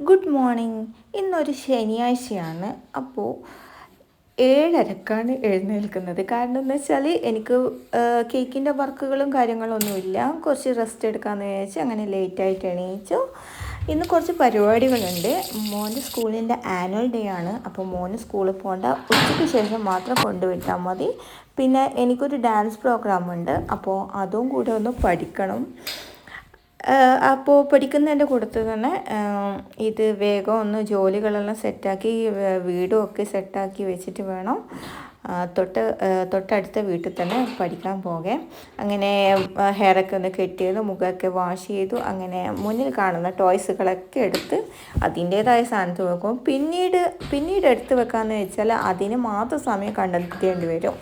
Good morning ഇന്നൊരു ശനിയാഴ്ചയാണ്. അപ്പോൾ ഏഴരക്കാണ് എഴുന്നേൽക്കുന്നത്. കാരണം എന്ന് വെച്ചാൽ എനിക്ക് കേക്കിന്റെ വർക്കുകളും കാര്യങ്ങളൊന്നുമില്ല. കുറച്ച് റെസ്റ്റ് എടുക്കാമെന്ന് വിചാരിച്ചു അങ്ങനെ ലേറ്റായിട്ട് എണീച്ചു. ഇന്ന് കുറച്ച് പരിപാടികളുണ്ട്. മോന്റെ സ്കൂളിന്റെ ആനുവൽ ഡേ ആണ്. അപ്പോൾ മോന് സ്കൂളിൽ പോകേണ്ട ഉച്ചയ്ക്ക് ശേഷം മാത്രം കൊണ്ടുവിട്ടാൽ മതി. പിന്നെ എനിക്കൊരു ഡാൻസ് പ്രോഗ്രാം ഉണ്ട്. അപ്പോൾ അതും കൂടെ ഒന്ന് പഠിക്കണം. അപ്പോൾ പഠിക്കുന്നതിന്റെ കൂട്ടത്തിൽ തന്നെ ഇത് വേഗം ഒന്ന് ജോലികളെല്ലാം സെറ്റാക്കി വീടും ഒക്കെ സെറ്റാക്കി വെച്ചിട്ട് വേണം. തൊട്ട് തൊട്ടടുത്ത വീട്ടിൽ തന്നെ പഠിക്കാൻ പോകെ. അങ്ങനെ ഹെയറൊക്കെ ഒന്ന് കെട്ടിയത് മുഖമൊക്കെ വാഷ് ചെയ്തു. അങ്ങനെ മുന്നിൽ കാണുന്ന ടോയ്സുകളൊക്കെ എടുത്ത് അതിന്റേതായ സ്ഥാനത്ത് വെക്കും. പിന്നീട് പിന്നീട് എടുത്ത് വെക്കാമെന്ന് വെച്ചാൽ അതിന് മാത്രം സമയം കണ്ടെത്തേണ്ടി വരും.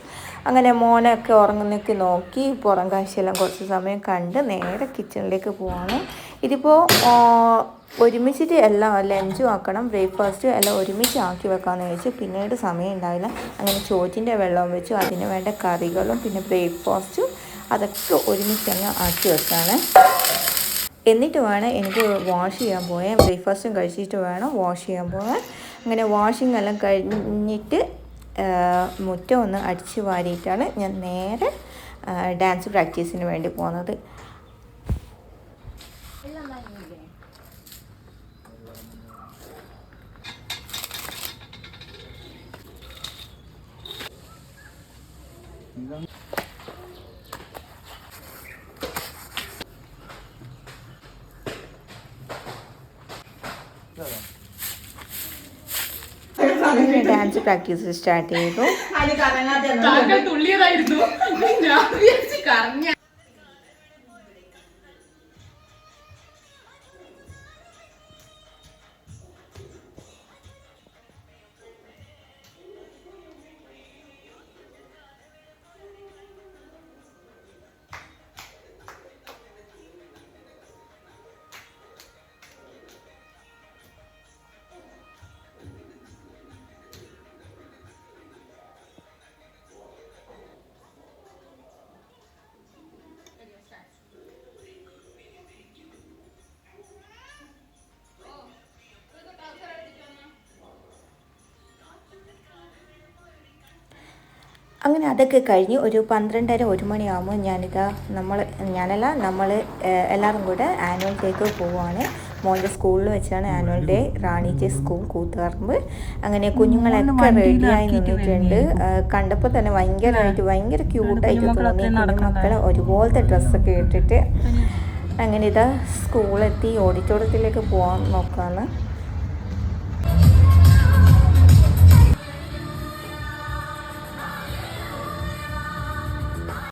അങ്ങനെ മോനൊക്കെ ഉറങ്ങുന്നൊക്കെ നോക്കി പുറം കാഴ്ചയെല്ലാം കുറച്ച് സമയം കണ്ട് നേരെ കിച്ചണിലേക്ക് പോവാണ്. ഇതിപ്പോൾ ഒരുമിച്ചിട്ട് എല്ലാം ലഞ്ചും ആക്കണം ബ്രേക്ക്ഫാസ്റ്റ് എല്ലാം ഒരുമിച്ച് ആക്കി വെക്കാമെന്ന് ചോദിച്ചു പിന്നീട് സമയം ഉണ്ടാവില്ല. അങ്ങനെ ചോറ്റിന്റെ വെള്ളവും വെച്ചു അതിന് വേണ്ട കറികളും പിന്നെ ബ്രേക്ക്ഫാസ്റ്റും അതൊക്കെ ഒരുമിച്ച് തന്നെ ആക്കി വെക്കാണ്. എന്നിട്ട് വേണം എനിക്ക് വാഷ് ചെയ്യാൻ പോയാൽ ബ്രേക്ക്ഫാസ്റ്റും കഴിച്ചിട്ട് വേണം വാഷ് ചെയ്യാൻ പോകാൻ അങ്ങനെ വാഷിംഗ് എല്ലാം കഴിഞ്ഞിട്ട് മുറ്റം ഒന്ന് അടിച്ച് വാരിയിട്ടാണ് ഞാൻ നേരെ ഡാൻസ് പ്രാക്ടീസിന് വേണ്ടി പോകുന്നത്. ഡാൻസ് പ്രാക്ടീസ് സ്റ്റാർട്ട് ചെയ്തു. തുള്ളിയതായിരുന്നു. ഞാൻ അങ്ങനെ അതൊക്കെ കഴിഞ്ഞ് ഒരു പന്ത്രണ്ടര ഒരു മണിയാകുമ്പോൾ ഞാനിതാ നമ്മൾ ഞാനല്ല നമ്മൾ എല്ലാവരും കൂടെ ആനുവൽ ഡേക്ക് പോവുകയാണ്. മോന്റെ സ്കൂളിൽ വെച്ചാണ് ആനുവൽ ഡേ റാണിജെ സ്കൂൾ കൂത്തുപറമ്പ്. അങ്ങനെ കുഞ്ഞുങ്ങളൊക്കെ റെഡിയായി നിന്നിട്ടുണ്ട്. കണ്ടപ്പോൾ തന്നെ ഭയങ്കരമായിട്ട് ഭയങ്കര ക്യൂട്ടായിട്ട് തോന്നി. കുഞ്ഞുമക്കൾ ഒരുപോലത്തെ ഡ്രസ്സൊക്കെ ഇട്ടിട്ട് അങ്ങനെ ഇതാ സ്കൂളെത്തി ഓഡിറ്റോറിയത്തിലേക്ക് പോകാൻ നോക്കാമെന്ന്